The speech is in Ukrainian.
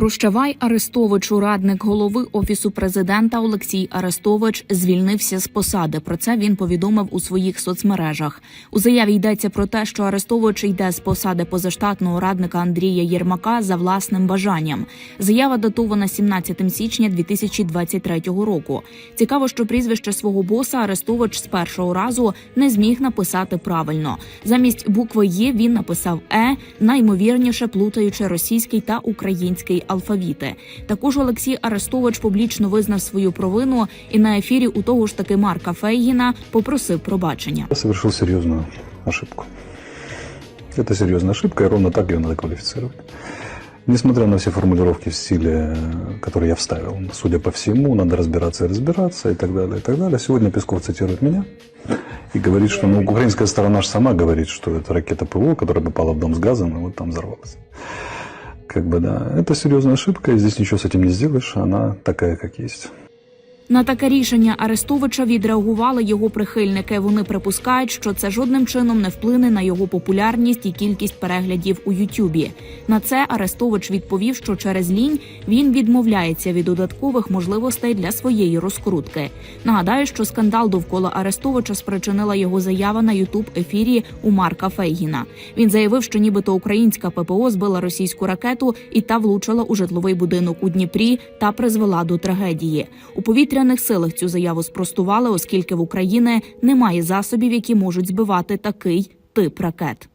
Прощавай Арестовичу, радник голови офісу президента Олексій Арестович звільнився з посади. Про це він повідомив у своїх соцмережах. У заяві йдеться про те, що Арестович йде з посади позаштатного радника Андрія Єрмака за власним бажанням. Заява датована 17 січня 2023 року. Цікаво, що прізвище свого боса Арестович з першого разу не зміг написати правильно. Замість букви Є він написав Е, найімовірніше плутаючи російський та український алфавіти. Також Олексій Арестович публічно визнав свою провину і на ефірі у того ж таки Марка Фейгіна попросив пробачення. Я совершил серьезную ошибку. Это серьезная ошибка, и ровно так ее надо квалифицировать. Несмотря на все формулировки в стиле, э, которые я вставил, судя по всему, надо разбираться и разбираться, и так далее, и так далее. Сегодня Песков цитирует меня и говорит, что ну, украинская сторона же сама говорит, что это ракета ПВО, которая попала в дом с газом и вот там взорвалась. Как бы да, это серьезная ошибка, и здесь ничего с этим не сделаешь, она такая, как есть. На таке рішення Арестовича відреагували його прихильники. Вони припускають, що це жодним чином не вплине на його популярність і кількість переглядів у Ютюбі. На це Арестович відповів, що через лінь він відмовляється від додаткових можливостей для своєї розкрутки. Нагадаю, що скандал довкола Арестовича спричинила його заява на Ютуб ефірі у Марка Фейгіна. Він заявив, що нібито українська ППО збила російську ракету і та влучила у житловий будинок у Дніпрі та призвела до трагедії. У повітряних силах цю заяву спростували, оскільки в Україні немає засобів, які можуть збивати такий тип ракет.